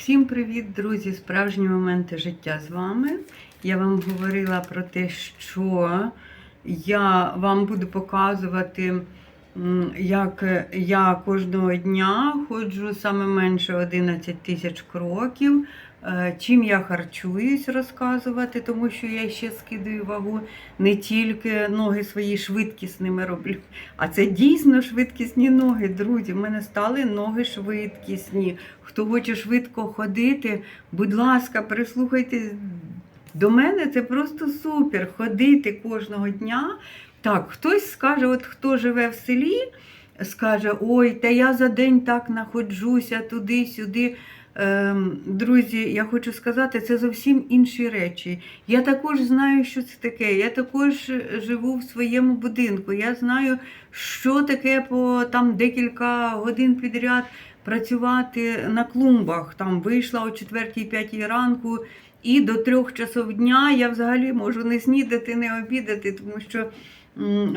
Всім привіт, друзі! Справжні моменти життя з вами. Я вам говорила про те, що я вам буду показувати, як я кожного дня ходжу саме менше 11 тисяч кроків. Е, Чим я харчуюсь, розказувати, тому що я ще скидаю вагу, не тільки ноги свої швидкісними роблю, а це дійсно швидкісні ноги, друзі. В мене стали ноги швидкісні. Хто хоче швидко ходити, будь ласка, прислухайтесь до мене, це просто супер. Ходити кожного дня. Так, хтось скаже, от хто живе в селі, скаже, ой, та я за день так находжуся туди-сюди. Ем, Друзі, я хочу сказати, це зовсім інші речі. Я також знаю, що це таке. Я також живу в своєму будинку. Я знаю, що таке по там декілька годин підряд працювати на клумбах. Там вийшла о 4-5 ранку. І до трьох часов дня я взагалі можу не снідати, не обідати, тому що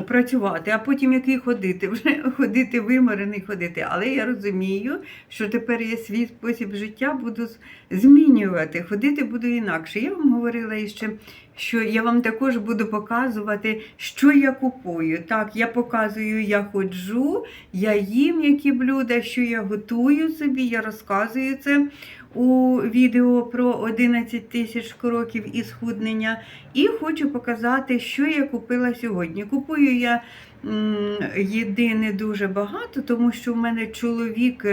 працювати, а потім який ходити, вже ходити виморений ходити. Але я розумію, що тепер я свій спосіб життя буду змінювати, ходити буду інакше. Я вам говорила іще, що я вам також буду показувати, що я купую. Так, я показую, я ходжу, я їм які блюда, що я готую собі, я розказую це у відео про 11 тисяч кроків і схуднення. І хочу показати, що я купила сьогодні. Купую я м, їди не дуже багато, тому що в мене чоловік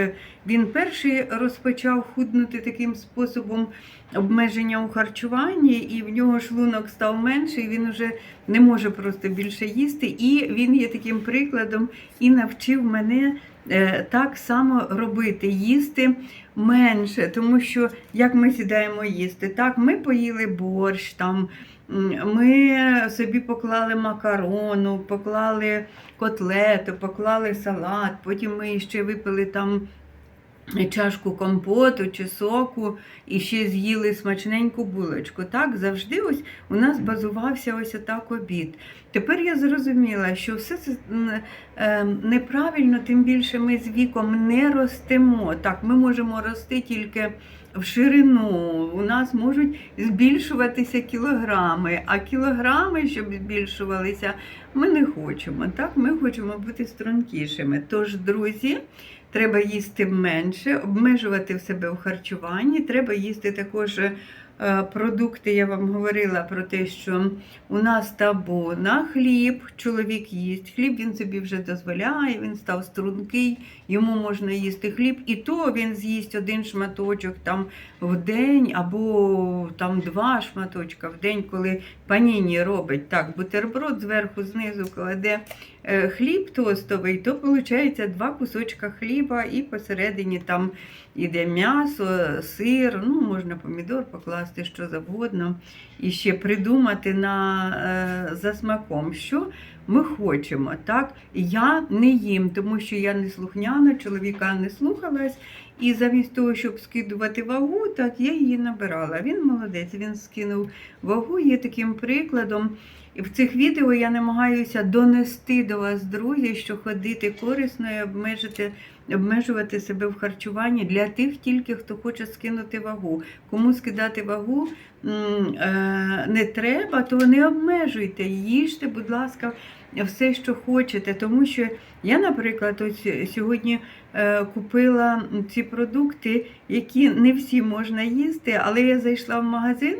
він перший розпочав худнути таким способом обмеження у харчуванні, і в нього шлунок став менший, він вже не може просто більше їсти. І він є таким прикладом і навчив мене так само робити, їсти менше, тому що як ми сідаємо їсти, так ми поїли борщ, там ми собі поклали макарону, поклали котлету, поклали салат, потім ми ще випили там. Чашку компоту чи соку і ще з'їли смачненьку булочку. Так, завжди ось у нас базувався ось отак обід. Тепер я зрозуміла, що все це е, неправильно, тим більше ми з віком не ростемо. Так, ми можемо рости тільки в ширину. У нас можуть збільшуватися кілограми, а кілограми, щоб збільшувалися, ми не хочемо. Так, ми хочемо бути стрункішими. Тож, друзі. Треба їсти менше, обмежувати в себе в харчуванні. Треба їсти також е, продукти. Я вам говорила про те, що у нас табу на хліб. Чоловік їсть хліб, він собі вже дозволяє, він став стрункий, йому можна їсти хліб, і то він з'їсть один шматочок там в день, або там два шматочка в день, коли паніні робить так, бутерброд зверху, знизу кладе хліб тостовий, то виходить два кусочка хліба, і посередині там іде м'ясо, сир, ну можна помідор покласти що завгодно, і ще придумати на, е, за смаком, що ми хочемо. Так? Я не їм, тому що я не слухняна, чоловіка не слухалась. І замість того, щоб скидувати вагу, так я її набирала. Він молодець, він скинув вагу, є таким прикладом. І в цих відео я намагаюся донести до вас, друзі, що ходити корисно і обмежити, обмежувати себе в харчуванні для тих тільки, хто хоче скинути вагу. Кому скидати вагу е, не треба, то не обмежуйте. Їжте, будь ласка, все, що хочете. Тому що я, наприклад, ось сьогодні е, купила ці продукти, які не всі можна їсти, але я зайшла в магазин.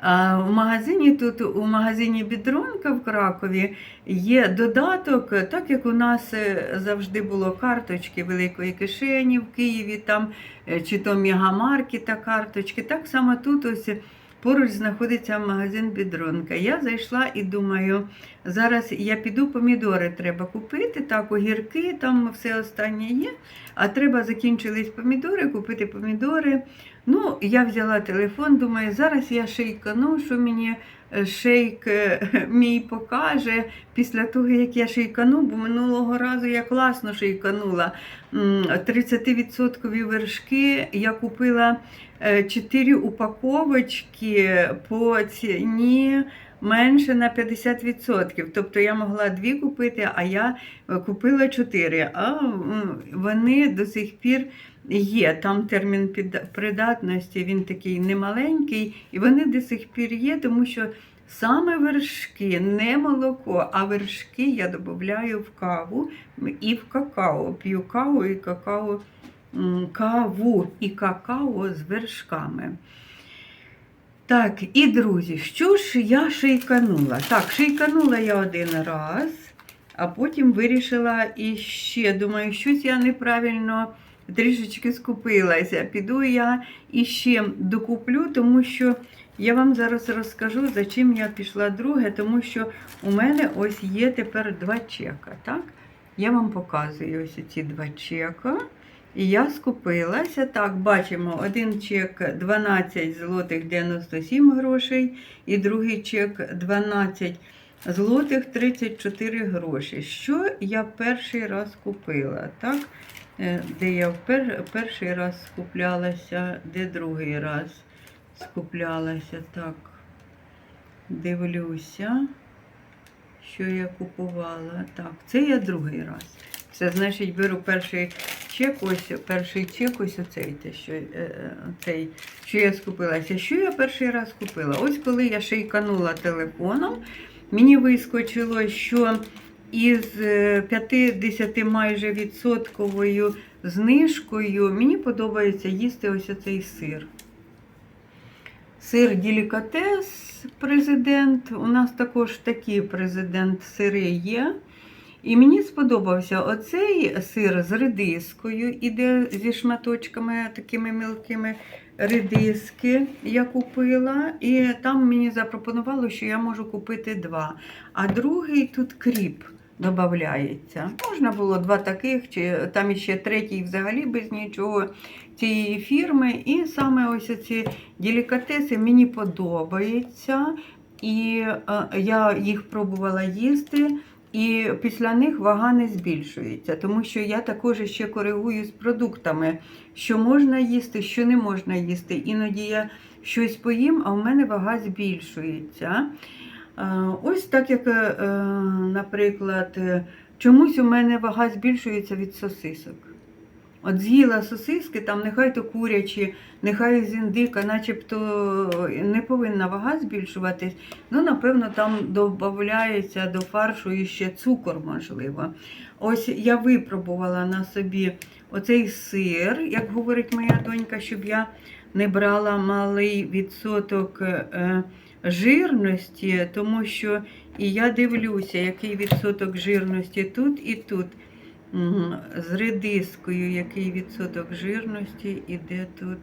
А в магазині тут у магазині Бідронка в Кракові є додаток, так як у нас е, завжди було карточки великої кишені в Києві, там е, чи то мегамаркета карточки. Так само тут ось поруч знаходиться магазин Бідронка. Я зайшла і думаю, зараз я піду помідори треба купити, так, огірки, там все останнє є. А треба закінчились помідори, купити помідори. Ну, я взяла телефон, думаю, зараз я шейкану, що мені шейк е, мій покаже після того, як я шейкану, бо минулого разу я класно шейканула. 30% вершки я купила 4 упаковочки по ціні менше на 50%. Тобто я могла дві купити, а я е, купила чотири. А вони до сих пір є. Там термін придатності, він такий немаленький, і вони до сих пір є, тому що саме вершки, не молоко, а вершки я додаю в каву і в какао. П'ю каву і какао, каву і какао з вершками. Так, і друзі, що ж я шейканула? Так, шейканула я один раз, а потім вирішила іще. Думаю, щось я неправильно трішечки скупилася. Піду я іще докуплю, тому що я вам зараз розкажу, за чим я пішла друге, тому що у мене ось є тепер два чека. Так? Я вам показую ось ці два чека. І я скупилася. Так, бачимо, один чек 12 злотих 97 грошей, і другий чек 12 злотих 34 гроші. Що я перший раз купила? Так? Е, Де я впер, перший раз скуплялася, де другий раз скуплялася. Так, дивлюся, що я купувала. Так, це я другий раз. Це значить беру перший чек, ось перший чек, ось оцей, те, що, е, е, цей, що я скупилася. Що я перший раз купила? Ось коли я шейканула телефоном, мені вискочило, що із е, 50 майже відсотковою знижкою мені подобається їсти ось оцей сир. Сир Делікатес президент. У нас також такі президент сири є. І мені сподобався оцей сир з редискою, іде зі шматочками такими мілкими редиски я купила. І там мені запропонувало, що я можу купити два. А другий тут кріп додається. Можна було два таких, чи там іще третій взагалі без нічого цієї фірми. І саме ось ці делікатеси мені подобаються. І е, я їх пробувала їсти. І після них вага не збільшується, тому що я також ще коригую з продуктами, що можна їсти, що не можна їсти. Іноді я щось поїм, а в мене вага збільшується. Е, Ось так як, е, наприклад, е, чомусь у мене вага збільшується від сосисок. От з'їла сосиски, там нехай то курячі, нехай з індика, начебто не повинна вага збільшуватись. Ну, напевно, там додається до фаршу іще цукор, можливо. Ось я випробувала на собі оцей сир, як говорить моя донька, щоб я не брала малий відсоток жирності, тому що і я дивлюся, який відсоток жирності тут і тут. З редискою, який відсоток жирності іде тут.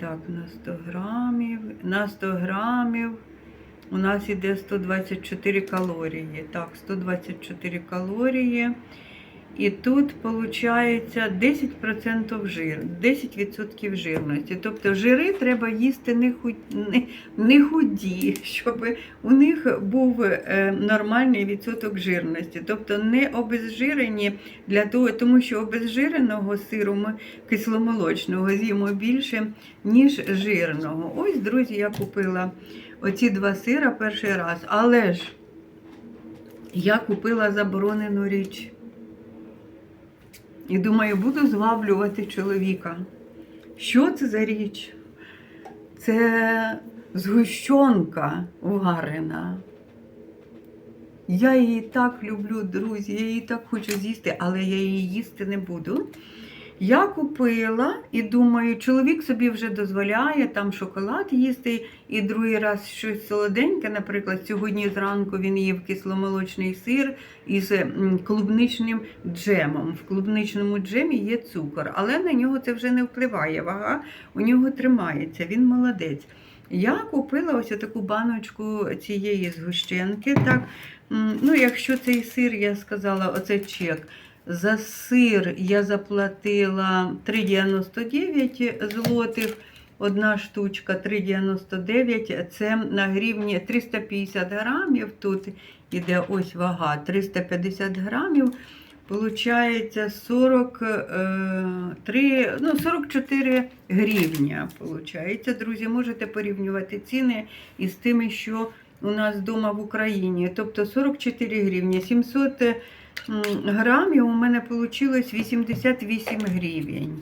Так, на 100 грамів. На 100 грамів у нас іде 124 калорії. Так, 124 калорії. І тут виходить 10% жир, 10% жирності. Тобто жири треба їсти не худі, не, не худі, щоб у них був е, нормальний відсоток жирності. Тобто не обезжирені для того, тому що обезжиреного сиру кисломолочного з'їмо більше, ніж жирного. Ось, друзі, я купила оці два сира перший раз, але ж я купила заборонену річ. І думаю, буду зваблювати чоловіка. Що це за річ? Це згущенка варена. Я її так люблю, друзі, я її так хочу з'їсти, але я її їсти не буду. Я купила і думаю, чоловік собі вже дозволяє там шоколад їсти, і другий раз щось солоденьке. Наприклад, сьогодні зранку він їв кисломолочний сир із клубничним джемом. В клубничному джемі є цукор, але на нього це вже не впливає. Вага у нього тримається, він молодець. Я купила ось таку баночку цієї згущенки. Так, ну, якщо цей сир, я сказала, оце чек. За сир я заплатила 3,99 злотих. Одна штучка 3,99. Це на гривні 350 грамів. Тут іде ось вага 350 грамів. Получається 43, ну 44 гривня. Получається, друзі, можете порівнювати ціни із тими, що у нас вдома в Україні. Тобто 44 гривні, 700 м, грамів у мене вийшло 88 гривень.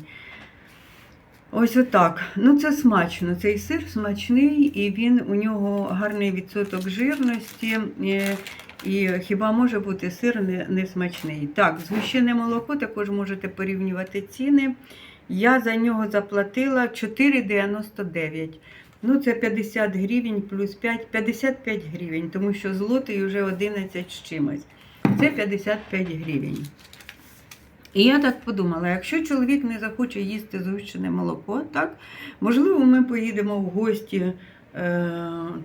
Ось отак. Ну, це смачно. Цей сир смачний, і він у нього гарний відсоток жирності. е, І хіба може бути сир не, не смачний? Так, згущене молоко також можете порівнювати ціни. Я за нього заплатила 4,99. Ну, це 50 гривень плюс 5, 55 гривень, тому що злотий вже 11 з чимось. Це 55 гривень. І я так подумала, якщо чоловік не захоче їсти згущене молоко, так, можливо, ми поїдемо в гості е,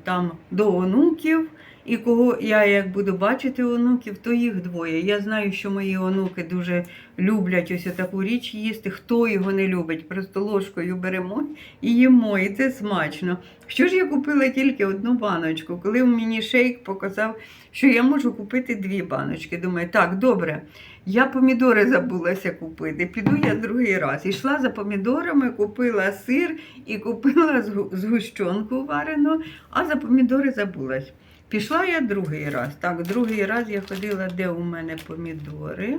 там, до онуків, і кого я як буду бачити онуків, то їх двоє. Я знаю, що мої онуки дуже люблять ось таку річ їсти. Хто його не любить, просто ложкою беремо і їмо, і це смачно. Що ж я купила тільки одну баночку, коли мені шейк показав, що я можу купити дві баночки. Думаю, так, добре. Я помідори забулася купити. Піду я другий раз. Ішла за помідорами, купила сир і купила згущенку варену, а за помідори забулась. Пішла я другий раз. Так, другий раз я ходила, де у мене помідори.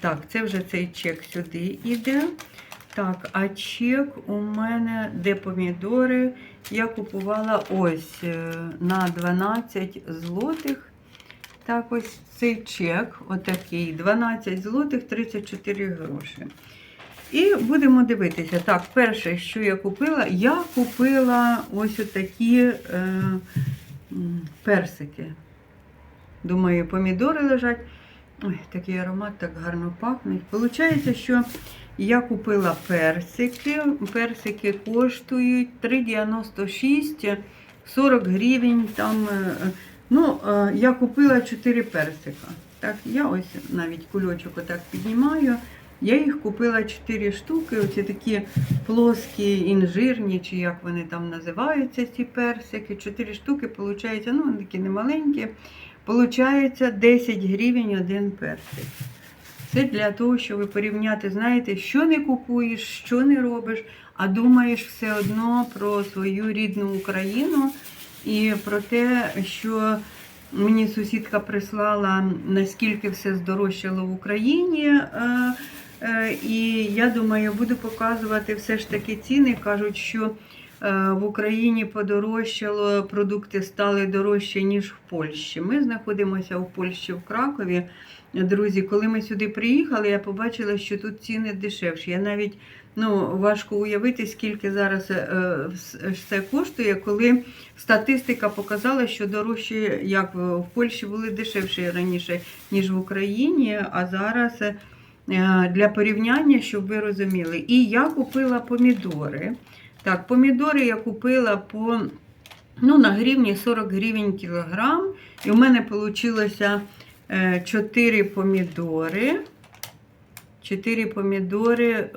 Так, це вже цей чек сюди йде. Так, а чек у мене, де помідори, я купувала ось е, на 12 злотих. Так, ось цей чек, отакий, 12 злотих 34 гроші. І будемо дивитися. Так, перше, що я купила, я купила ось отакі е, персики. Думаю, помідори лежать. Ой, такий аромат так гарно пахнуть. Получається, що я купила персики. Персики коштують 3,96, 40 гривень. Там, е, е, ну, е, я купила 4 персика. Так, я ось навіть кульочок отак піднімаю. Я їх купила 4 штуки, оці такі плоскі, інжирні, чи як вони там називаються, ці персики. 4 штуки, виходить, ну, вони такі немаленькі. Получається 10 гривень один персик. Це для того, щоб порівняти, знаєте, що не купуєш, що не робиш, а думаєш все одно про свою рідну Україну і про те, що мені сусідка прислала, наскільки все здорожчало в Україні. Е, І я думаю, буду показувати все ж таки ціни. Кажуть, що е, в Україні подорожчало, продукти стали дорожче, ніж в Польщі. Ми знаходимося в Польщі, в Кракові. Друзі, коли ми сюди приїхали, я побачила, що тут ціни дешевші. Я навіть ну, важко уявити, скільки зараз е, все коштує, коли статистика показала, що дорожчі, як в Польщі були дешевші раніше, ніж в Україні, а зараз для порівняння, щоб ви розуміли. І я купила помідори. Так, помідори я купила по ну, на гривні 40 гривень кілограм. І у мене вийшло 4 помідори. 4 помідори е,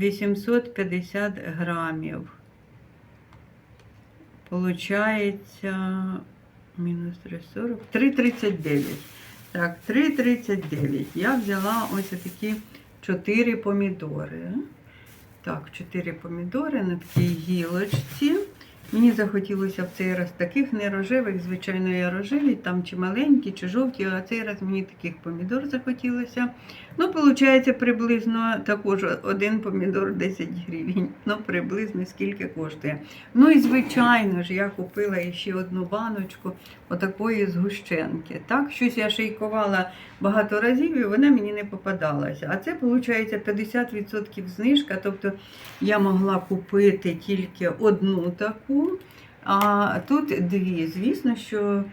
850 грамів. Получається мінус 3,40. 3,39. Так, 3,39. Я взяла ось такі 4 помідори. Так, 4 помідори на такій гілочці. Мені захотілося в цей раз таких не рожевих, звичайно, я рожеві, там чи маленькі, чи жовті, а цей раз мені таких помідор захотілося. Ну, виходить, приблизно також один помідор 10 гривень. Ну, приблизно скільки коштує. Ну і звичайно ж, я купила ще одну баночку отакої згущенки. Так, щось я шейкувала багато разів, і вона мені не попадалася. А це, виходить, 50% знижка. Тобто я могла купити тільки одну таку, а тут дві. Звісно, що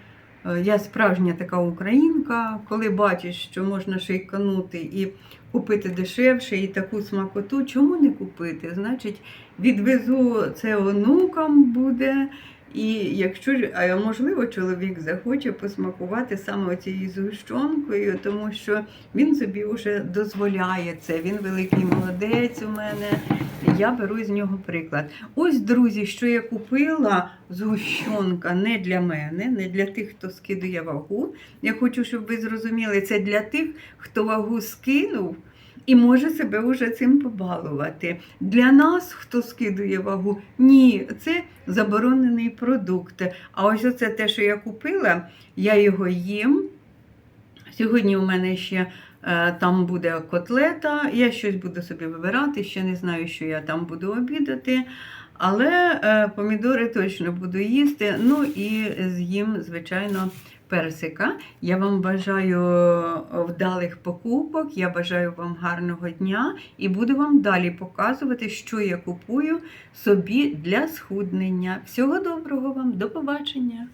е, я справжня така українка, коли бачиш, що можна шейканути і купити дешевше і таку смакоту, чому не купити? Значить, відвезу це онукам буде. І якщо можливо, чоловік захоче посмакувати саме цією згущенкою, тому що він собі вже дозволяє це. Він великий молодець у мене. Я беру з нього приклад. Ось, друзі, що я купила згущенка не для мене, не для тих, хто скидує вагу. Я хочу, щоб ви зрозуміли, це для тих, хто вагу скинув. І може себе вже цим побалувати. Для нас, хто скидує вагу, ні, це заборонений продукт. А ось оце те, що я купила, я його їм. Сьогодні у мене ще е, там буде котлета, я щось буду собі вибирати, ще не знаю, що я там буду обідати. Але е, помідори точно буду їсти. Ну і з'їм, звичайно, персика. Я вам бажаю вдалих покупок, я бажаю вам гарного дня і буду вам далі показувати, що я купую собі для схуднення. Всього доброго вам, до побачення!